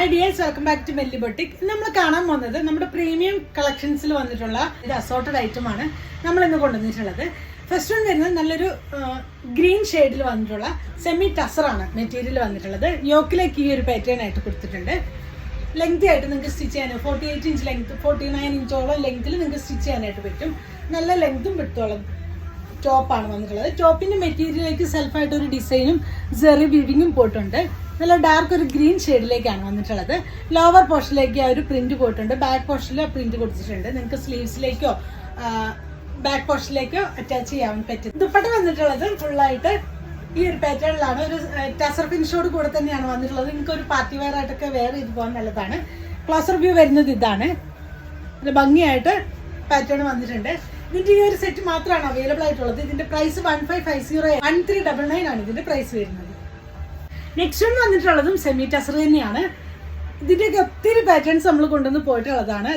Hi dears welcome back to Melli boutique നമ്മൾ കാണാൻ വന്നത് നമ്മുടെ പ്രീമിയം കളക്ഷൻസിൽ വന്നിട്ടുള്ള ഒരു അസോർട്ടഡ് ഐറ്റം ആണ് നമ്മൾ ഇന്ന് കൊണ്ടുവന്നിട്ടുള്ളത്. ഫസ്റ്റ് വൺ വരുന്നത് നല്ലൊരു ഗ്രീൻ ഷെയ്ഡിൽ വന്നിട്ടുള്ള സെമി ടസറാണ് മെറ്റീരിയൽ വന്നിട്ടുള്ളത്. യോക്കിലേക്ക് ഈ ഒരു പാറ്റേൺ ആയിട്ട് കൊടുത്തിട്ടുണ്ട്. ലെങ്ത് ആയിട്ട് നിങ്ങൾക്ക് സ്റ്റിച്ച് ചെയ്യാൻ forty eight inch length forty nine ഇഞ്ചോളം ലെങ്ത്തിൽ നിങ്ങൾക്ക് സ്റ്റിച്ച് ചെയ്യാനായിട്ട് പറ്റും. നല്ല ലെങ്ത്തും വിട്ടോളം ടോപ്പാണ് വന്നിട്ടുള്ളത്. ടോപ്പിന്റെ മെറ്റീരിയലിലേക്ക് സെൽഫായിട്ട് ഒരു ഡിസൈനും സെറി ബീഡിങ്ങും പോയിട്ടുണ്ട്. നല്ല ഡാർക്ക് ഒരു ഗ്രീൻ ഷെയ്ഡിലേക്കാണ് വന്നിട്ടുള്ളത്. ലോവർ പോർഷനിലേക്ക് ആ ഒരു പ്രിന്റ് പോയിട്ടുണ്ട്. ബാക്ക് പോർഷനിൽ പ്രിന്റ് കൊടുത്തിട്ടുണ്ട്. നിങ്ങൾക്ക് സ്ലീവ്സിലേക്കോ ബാക്ക് പോർഷനിലേക്കോ അറ്റാച്ച് ചെയ്യാൻ പറ്റും. ദുപ്പട്ട വന്നിട്ടുള്ളത് ഫുള്ളായിട്ട് ഈ ഒരു പാറ്റേണിലാണ് ഒരു ടസർ ഫിനിഷോട് കൂടെ തന്നെയാണ് വന്നിട്ടുള്ളത്. നിങ്ങൾക്ക് ഒരു പാർട്ടി വെയർ ആയിട്ടൊക്കെ വെയർ ചെയ്ത് പോകാൻ നല്ലതാണ്. ക്ലോസർ വ്യൂ വരുന്നത് ഇതാണ്. നല്ല ഭംഗിയായിട്ട് പാറ്റേൺ വന്നിട്ടുണ്ട്. ഇതിന്റെ ഈ ഒരു സെറ്റ് മാത്രമാണ് അവൈലബിൾ ആയിട്ടുള്ളത്. ഇതിന്റെ price one five five zero one three double nine ആണ് ഇതിന്റെ പ്രൈസ് വരുന്നത്. നെക്സ്റ്റ് വൺ വന്നിട്ടുള്ളതും സെമി ടസർ തന്നെയാണ്. ഇതിന്റെയൊക്കെ ഒത്തിരി പാറ്റേൺസ് നമ്മൾ കൊണ്ടുവന്ന് പോയിട്ടുള്ളതാണ്.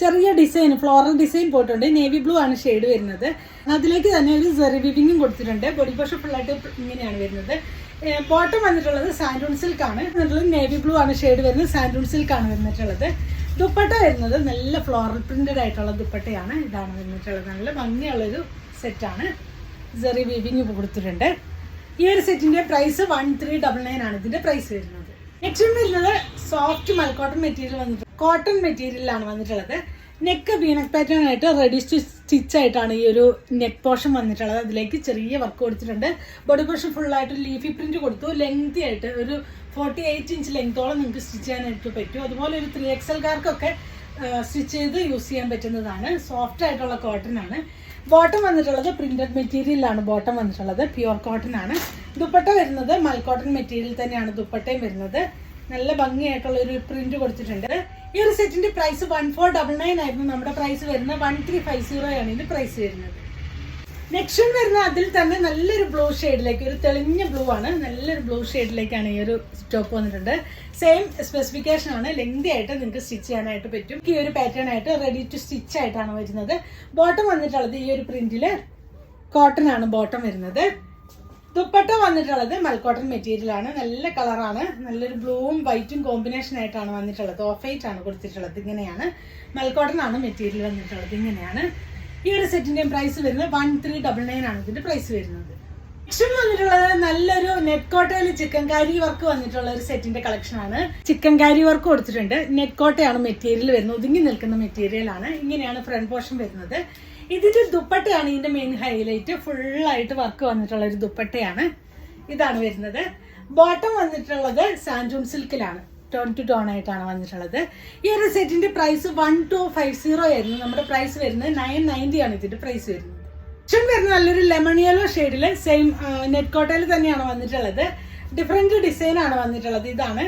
ചെറിയ ഡിസൈൻ ഫ്ലോറൽ ഡിസൈൻ പോയിട്ടുണ്ട്. നേവി ബ്ലൂ ആണ് ഷെയ്ഡ് വരുന്നത്. അതിലേക്ക് തന്നെ ഒരു സെറി വിവിങ്ങും കൊടുത്തിട്ടുണ്ട്. ബോഡി പോഷൻ ഫുള്ളായിട്ട് ഇങ്ങനെയാണ് വരുന്നത്. ബോട്ടം വന്നിട്ടുള്ളത് സാൻഡൂൺ സിൽക്ക് ആണ്. എന്നിട്ടുള്ളത് നേവി ബ്ലൂ ആണ് ഷെയ്ഡ് വരുന്നത്. സാൻഡൂൺ സിൽക്ക് ആണ് വന്നിട്ടുള്ളത്. ദുപ്പട്ട വരുന്നത് നല്ല ഫ്ലോറൽ പ്രിന്റഡ് ആയിട്ടുള്ള ദുപ്പട്ടയാണ്. ഇതാണ് വന്നിട്ടുള്ളത്. നല്ല ഭംഗിയുള്ളൊരു സെറ്റാണ് സെറി വിവിങ് കൊടുത്തിട്ടുണ്ട്. ഈ ഒരു സെറ്റിന്റെ price one three double nine ആണ്. ഇതിന്റെ പ്രൈസ് വരുന്നത്. നെക്സ്റ്റ് വരുന്നത് സോഫ്റ്റ് മൽക്കോട്ടൺ മെറ്റീരിയൽ വന്നിട്ട് കോട്ടൺ മെറ്റീരിയലാണ് വന്നിട്ടുള്ളത്. നെക്ക് വീനക് പാറ്റേൺ ആയിട്ട് റെഡി സ്റ്റിച്ച് ആയിട്ടാണ് ഈ ഒരു നെക്ക് പോർഷൻ വന്നിട്ടുള്ളത്. അതിലേക്ക് ചെറിയ വർക്ക് കൊടുത്തിട്ടുണ്ട്. ബോഡി പോർഷൻ ഫുൾ ആയിട്ട് ലീഫി പ്രിന്റ് കൊടുത്തു. ലെങ്തി ആയിട്ട് ഒരു ഫോർട്ടി എയ്റ്റ് ഇഞ്ച് ലെങ്തോളം നിങ്ങൾക്ക് സ്റ്റിച്ച് ചെയ്യാനായിട്ട് പറ്റും. അതുപോലെ ഒരു ത്രീ എക്സൽകാർക്കൊക്കെ സ്റ്റിച്ച് ചെയ്ത് യൂസ് ചെയ്യാൻ പറ്റുന്നതാണ്. സോഫ്റ്റ് ആയിട്ടുള്ള കോട്ടൺ ആണ്. ബോട്ടം വന്നിട്ടുള്ളത് പ്രിന്റഡ് മെറ്റീരിയലാണ് ബോട്ടം വന്നിട്ടുള്ളത്. പ്യുവർ കോട്ടൺ ആണ്. ദുപ്പട്ട വരുന്നത് മൽക്കോട്ടൺ മെറ്റീരിയൽ തന്നെയാണ് ദുപ്പട്ടയും വരുന്നത്. നല്ല ഭംഗിയായിട്ടുള്ള ഒരു പ്രിന്റ് കൊടുത്തിട്ടുണ്ട്. ഈ ഒരു സെറ്റിന്റെ price one four double nine ആയിരുന്നു. നമ്മുടെ പ്രൈസ് വരുന്നത് വൺ ത്രീ ഫൈവ് സീറോ ആണ് ഇതിന്റെ പ്രൈസ് വരുന്നത്. നെക്സ്റ്റ് വരുന്ന അതിൽ തന്നെ നല്ലൊരു ബ്ലൂ ഷെയ്ഡിലേക്ക് ഒരു തെളിഞ്ഞ ബ്ലൂ ആണ്. നല്ലൊരു ബ്ലൂ ഷെയ്ഡിലേക്കാണ് ഈ ഒരു സ്റ്റോപ്പ് വന്നിട്ടുണ്ട്. സെയിം സ്പെസിഫിക്കേഷൻ ആണ്. ലെങ്തി ആയിട്ട് നിങ്ങൾക്ക് സ്റ്റിച്ച് ചെയ്യാനായിട്ട് പറ്റും. ഈ ഒരു പാറ്റേൺ ആയിട്ട് റെഡി ടു സ്റ്റിച്ച് ആയിട്ടാണ് വരുന്നത്. ബോട്ടം വന്നിട്ടുള്ളത് ഈ ഒരു പ്രിന്റിൽ കോട്ടൺ ആണ് ബോട്ടം വരുന്നത്. ദുപ്പട്ട വന്നിട്ടുള്ളത് മൽക്കോട്ടൺ മെറ്റീരിയൽ ആണ്. നല്ല കളറാണ് നല്ലൊരു ബ്ലൂവും വൈറ്റും കോമ്പിനേഷൻ ആയിട്ടാണ് വന്നിട്ടുള്ളത്. ഓഫ് വൈറ്റ് ആണ് കൊടുത്തിട്ടുള്ളത്. ഇങ്ങനെയാണ്. മൽക്കോട്ടൺ ആണ് മെറ്റീരിയൽ വന്നിട്ടുള്ളത്. ഇങ്ങനെയാണ്. ഈ ഒരു സെറ്റിന്റെ പ്രൈസ് വരുന്നത് വൺ ത്രീ ഡബിൾ നയൻ ആണ് ഇതിന്റെ പ്രൈസ് വരുന്നത്. നെക്സ്റ്റ് വന്നിട്ടുള്ളത് നല്ലൊരു നെറ്റ് കോട്ടയിൽ ചിക്കൻ കാരി വർക്ക് വന്നിട്ടുള്ള ഒരു സെറ്റിന്റെ കളക്ഷൻ ആണ്. ചിക്കൻ കാരി വർക്ക് കൊടുത്തിട്ടുണ്ട്. നെറ്റ് കോട്ടയാണ് മെറ്റീരിയൽ വരുന്നത്. ഒതുങ്ങി നിൽക്കുന്ന മെറ്റീരിയൽ ആണ്. ഇങ്ങനെയാണ് ഫ്രണ്ട് പോർഷൻ വരുന്നത്. ഇതിന്റെ ദുപ്പട്ടയാണ് ഇതിന്റെ മെയിൻ ഹൈലൈറ്റ് ഫുള്ളായിട്ട് വർക്ക് വന്നിട്ടുള്ള ഒരു ദുപ്പട്ടയാണ്. ഇതാണ് വരുന്നത്. ബോട്ടം വന്നിട്ടുള്ളത് സാൻജൂൺ സിൽക്കിലാണ് ടോൺ ടു ടോൺ ആയിട്ടാണ് വന്നിട്ടുള്ളത്. ഈ ഒരു സെറ്റിന്റെ price one two five zero ആയിരുന്നു. നമ്മുടെ പ്രൈസ് വരുന്നത് നയൻ നയന്റി ആണ് ഇതിന്റെ പ്രൈസ് വരുന്നത്. ഓപ്ഷൻ വരുന്നത് നല്ലൊരു ലെമൺ യെല്ലോ ഷെയ്ഡിൽ സെയിം നെറ്റ് കോട്ടയിൽ തന്നെയാണ് വന്നിട്ടുള്ളത്. ഡിഫറെന്റ് ഡിസൈനാണ് വന്നിട്ടുള്ളത്. ഇതാണ്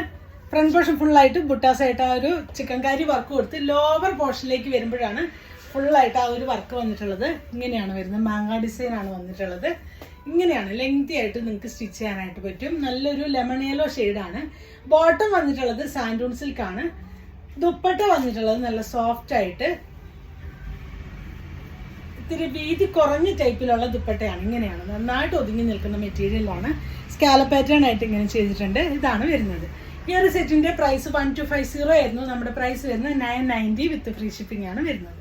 ഫ്രണ്ട് പോർഷൻ ഫുള്ളായിട്ട് ബുട്ടാസ് ആയിട്ട് ആ ഒരു ചിക്കൻ കാരി വർക്ക് കൊടുത്ത് ലോവർ പോർഷനിലേക്ക് വരുമ്പോഴാണ് ഫുള്ളായിട്ട് ആ ഒരു വർക്ക് വന്നിട്ടുള്ളത്. ഇങ്ങനെയാണ് വരുന്നത്. മാങ്ങ ഡിസൈനാണ് വന്നിട്ടുള്ളത്. ഇങ്ങനെയാണ്. ലെങ്തി ആയിട്ട് നിങ്ങൾക്ക് സ്റ്റിച്ച് ചെയ്യാനായിട്ട് പറ്റും. നല്ലൊരു ലെമൺ യെല്ലോ ഷെയ്ഡാണ് ബോട്ടം വന്നിട്ടുള്ളത് സാൻഡൂൺ സിൽക്ക് ആണ്. ദുപ്പട്ട വന്നിട്ടുള്ളത് നല്ല സോഫ്റ്റ് ആയിട്ട്. ഇത്തിരി വീതി കുറഞ്ഞ ടൈപ്പിലുള്ള ദുപ്പട്ടയാണ്. ഇങ്ങനെയാണ്. നന്നായിട്ട് ഒതുങ്ങി നിൽക്കുന്ന മെറ്റീരിയലാണ് സ്കാല പാറ്റേൺ ആയിട്ട് ഇങ്ങനെ ചെയ്തിട്ടുണ്ട്. ഇതാണ് വരുന്നത്. ഈ ഒരു സെറ്റിന്റെ price one two five zero ആയിരുന്നു. നമ്മുടെ പ്രൈസ് വരുന്നത് nine ninety with free shipping ആണ് വരുന്നത്.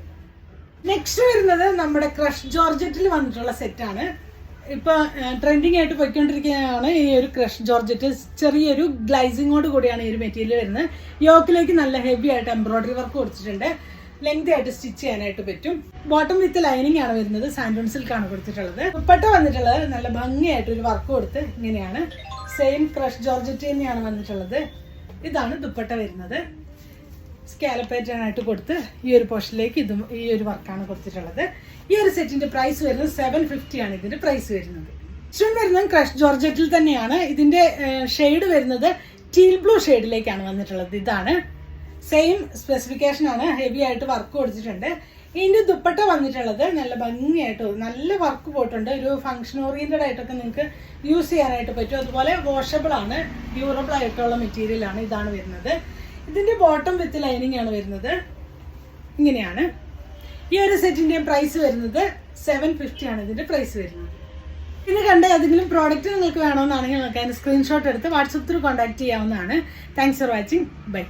നെക്സ്റ്റ് വരുന്നത് നമ്മുടെ ക്രഷ് ജോർജറ്റിൽ വന്നിട്ടുള്ള സെറ്റാണ് ഇപ്പൊ ട്രെൻഡിങ് ആയിട്ട് പോയിക്കൊണ്ടിരിക്കുകയാണ് ഈ ഒരു ക്രഷ് ജോർജറ്റ്. ചെറിയൊരു ഗ്ലൈസിങ്ങോട് കൂടിയാണ് ഈ ഒരു മെറ്റീരിയൽ വരുന്നത്. യോക്കിലേക്ക് നല്ല ഹെവി ആയിട്ട് എംബ്രോയിഡറി വർക്ക് കൊടുത്തിട്ടുണ്ട്. ലെങ്ത് ആയിട്ട് സ്റ്റിച്ച് ചെയ്യാനായിട്ട് പറ്റും. ബോട്ടം വിത്ത് ലൈനിങ് ആണ് വരുന്നത്. സാൻഡോൺ സിൽക്ക് ആണ് കൊടുത്തിട്ടുള്ളത്. ദുപ്പട്ട വന്നിട്ടുള്ളത്. നല്ല ഭംഗിയായിട്ട് ഒരു വർക്ക് കൊടുത്ത് ഇങ്ങനെയാണ്. സെയിം ക്രഷ് ജോർജറ്റ് തന്നെയാണ് വന്നിട്ടുള്ളത്. ഇതാണ് ദുപ്പട്ട വരുന്നത്. സ്കാലപ്പേറ്റേൺ ആയിട്ട് കൊടുത്ത് ഈ ഒരു പോർഷനിലേക്ക് ഇതും ഈ ഒരു വർക്കാണ് കൊടുത്തിട്ടുള്ളത്. ഈ ഒരു സെറ്റിന്റെ പ്രൈസ് വരുന്നത് സെവൻ ഫിഫ്റ്റി ആണ് ഇതിന്റെ പ്രൈസ് വരുന്നത്. ഇഷ്ടം വരുന്നത് ക്രഷ് ജോർജറ്റിൽ തന്നെയാണ്. ഇതിന്റെ ഷെയ്ഡ് വരുന്നത് ടീൽ ബ്ലൂ ഷെയ്ഡിലേക്കാണ് വന്നിട്ടുള്ളത്. ഇതാണ്. സെയിം സ്പെസിഫിക്കേഷൻ ആണ്. ഹെവി ആയിട്ട് വർക്ക് കൊടുത്തിട്ടുണ്ട്. ഇതിന്റെ ദുപ്പട്ട വന്നിട്ടുള്ളത് നല്ല ഭംഗിയായിട്ട് നല്ല വർക്ക് പോയിട്ടുണ്ട്. ഒരു ഫംഗ്ഷൻ ഓറിയന്റഡ് ആയിട്ടൊക്കെ നിങ്ങൾക്ക് യൂസ് ചെയ്യാനായിട്ട് പറ്റും. അതുപോലെ വാഷബിൾ ആണ്. ഡ്യൂറബിൾ ആയിട്ടുള്ള മെറ്റീരിയൽ ആണ് ഇതാണ് വരുന്നത്. ഇതിന്റെ ബോട്ടം വിത്ത് ലൈനിങ് ആണ് വരുന്നത്. ഇങ്ങനെയാണ്. ഈ ഒരു സെറ്റിന്റെയും പ്രൈസ് വരുന്നത് സെവൻ ഫിഫ്റ്റി ആണ് ഇതിന്റെ പ്രൈസ് വരുന്നത്. ഇത് കണ്ട ഏതെങ്കിലും പ്രോഡക്റ്റ് നിങ്ങൾക്ക് വേണമെന്നാണെങ്കിൽ നിങ്ങൾക്ക് അതിന് സ്ക്രീൻഷോട്ട് എടുത്ത് വാട്സപ്പ് ത്രൂ കോൺടാക്ട് ചെയ്യാവുന്നതാണ്. Thanks for watching bye